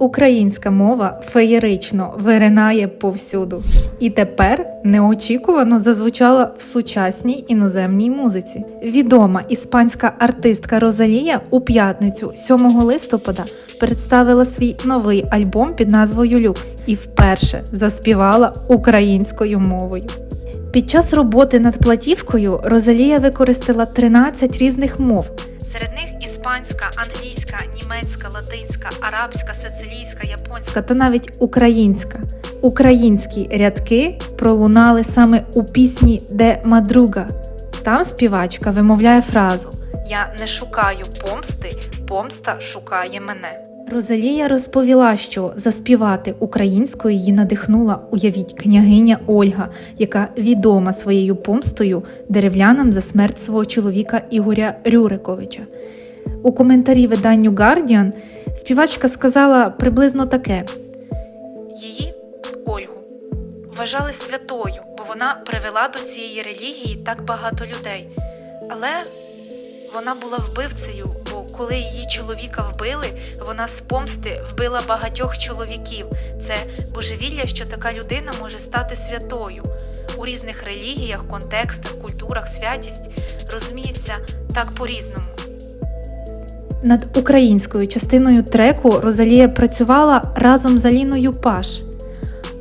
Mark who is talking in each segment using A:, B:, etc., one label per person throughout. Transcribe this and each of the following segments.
A: Українська мова феєрично виринає повсюду. І тепер неочікувано зазвучала в сучасній іноземній музиці. Відома іспанська артистка Розалія у п'ятницю, 7 листопада, представила свій новий альбом під назвою Люкс і вперше заспівала українською мовою. Під час роботи над платівкою Розалія використала 13 різних мов. Серед них іспанська, англійська, німецька, латинська, арабська, сицилійська, японська та навіть українська. Українські рядки пролунали саме у пісні Де Мадруга. Там співачка вимовляє фразу Я не шукаю помсти, помста шукає мене. Розалія розповіла, що заспівати українською її надихнула, уявіть, княгиня Ольга, яка відома своєю помстою деревлянам за смерть свого чоловіка Ігоря Рюриковича. У коментарі виданню Guardian співачка сказала приблизно таке: Її, Ольгу, вважали святою, бо вона привела до цієї релігії так багато людей. Але вона була вбивцею, бо коли її чоловіка вбили, вона з помсти вбила багатьох чоловіків. Це божевілля, що така людина може стати святою. У різних релігіях, контекстах, культурах святість розуміється так по-різному. Над українською частиною треку Розалія працювала разом з Аліною Паш,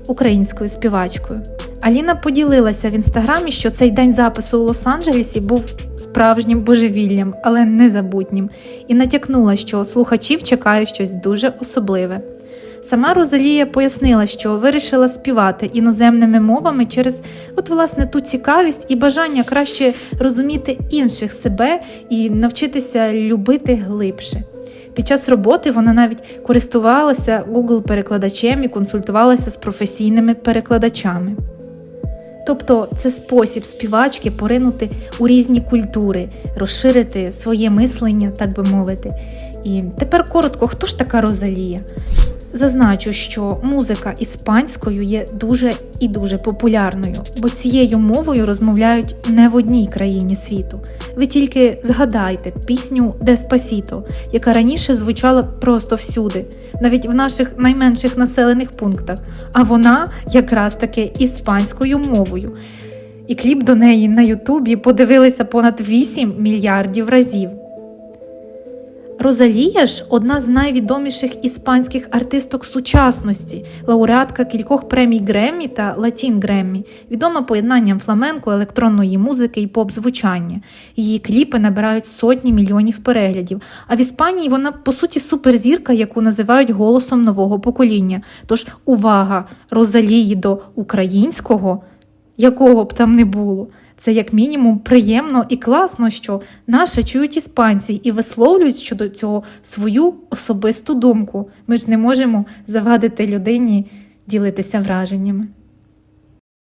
A: українською співачкою. Аліна поділилася в інстаграмі, що цей день запису у Лос-Анджелесі був справжнім божевіллям, але незабутнім, і натякнула, що слухачів чекає щось дуже особливе. Сама Розалія пояснила, що вирішила співати іноземними мовами через от власне ту цікавість і бажання краще розуміти інших себе і навчитися любити глибше. Під час роботи вона навіть користувалася Google перекладачем і консультувалася з професійними перекладачами. Тобто це спосіб співачки поринути у різні культури, розширити своє мислення, так би мовити. І тепер коротко, хто ж така Розалія? Зазначу, що музика іспанською є дуже і дуже популярною, бо цією мовою розмовляють не в одній країні світу. Ви тільки згадайте пісню Деспасіто, яка раніше звучала просто всюди, навіть в наших найменших населених пунктах, а вона якраз таки іспанською мовою. І кліп до неї на Ютубі подивилися понад 8 мільярдів разів. Розалія ж одна з найвідоміших іспанських артисток сучасності, лауреатка кількох премій Греммі та Латін Греммі, відома поєднанням фламенко, електронної музики і поп-звучання. Її кліпи набирають сотні мільйонів переглядів. А в Іспанії вона по суті суперзірка, яку називають голосом нового покоління. Тож увага Розалії до українського, якого б там не було. Це як мінімум приємно і класно, що наше чують іспанці і висловлюють щодо цього свою особисту думку. Ми ж не можемо завадити людині ділитися враженнями.